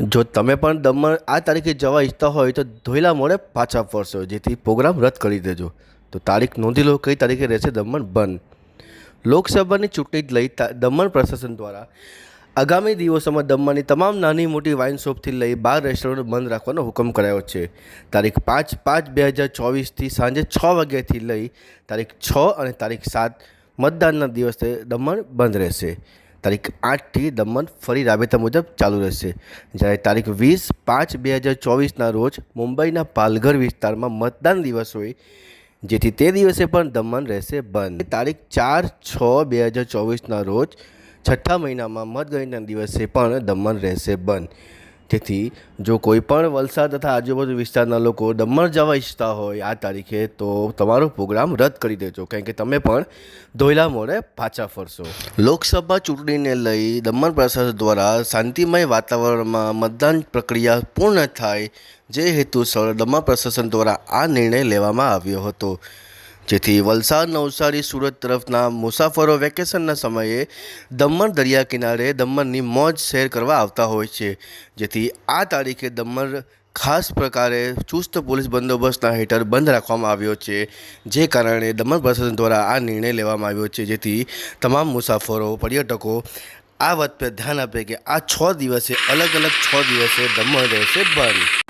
જો તમે પણ દમણ આ તારીખે જવા ઈચ્છતા હોય તો ધોઈલા મોડે પાછા ફરશો, જેથી પ્રોગ્રામ રદ કરી દેજો. તો તારીખ નોંધી લો કઈ તારીખે રહેશે દમણ બંધ. લોકસભાની ચૂંટણી લઈ દમણ પ્રશાસન દ્વારા આગામી દિવસોમાં દમણની તમામ નાની મોટી વાઇન શોપથી લઈ બાર રેસ્ટોરન્ટ બંધ રાખવાનો હુકમ કરાયો છે. તારીખ પાંચ પાંચ બે હજાર ચોવીસથી સાંજે છ વાગ્યાથી લઈ તારીખ છ અને તારીખ સાત મતદાનના દિવસે દમણ બંધ રહેશે. તારીખ આઠથી દમણ ફરી રાબેતા મુજબ ચાલુ રહેશે. જ્યારે તારીખ વીસ પાંચ બે હજાર ચોવીસના રોજ મુંબઈના પાલઘર વિસ્તારમાં મતદાન દિવસ હોય, જેથી તે દિવસે પણ દમણ રહેશે બંધ. તારીખ ચાર છ બે હજાર ચોવીસના રોજ છઠ્ઠા મહિનામાં મતગણતરીના દિવસે પણ દમણ રહેશે બંધ. જેથી જો કોઈ પણ વલસાડ તથા આજુબાજુ વિસ્તારના લોકો દમણ જવા ઈચ્છતા હોય આ તારીખે, તો તમારો પ્રોગ્રામ રદ કરી દેજો. કારણ કે તમે પણ ધોયલા મોડે પાછા ફરશો. લોકસભા ચૂંટણીને લઈ દમણ પ્રશાસન દ્વારા શાંતિમય વાતાવરણમાં મતદાન પ્રક્રિયા પૂર્ણ થાય, જે હેતુસર દમણ પ્રશાસન દ્વારા આ નિર્ણય લેવામાં આવ્યો હતો. જેથી વલસાડ, નવસારી, સુરત તરફના મુસાફરો વેકેશનના સમયે દમણ દરિયા કિનારે દમણની મોજ શેર કરવા આવતા હોય છે. જેથી આ તારીખે દમણ ખાસ પ્રકારે ચુસ્ત પોલીસ બંદોબસ્તના હેઠળ બંધ રાખવામાં આવ્યો છે, જે કારણે દમણ પ્રશાસન દ્વારા આ નિર્ણય લેવામાં આવ્યો છે. જેથી તમામ મુસાફરો, પર્યટકો આ વાત પર ધ્યાન આપે કે આ છ દિવસે અલગ અલગ છ દિવસે દમણ રહેશે બંધ.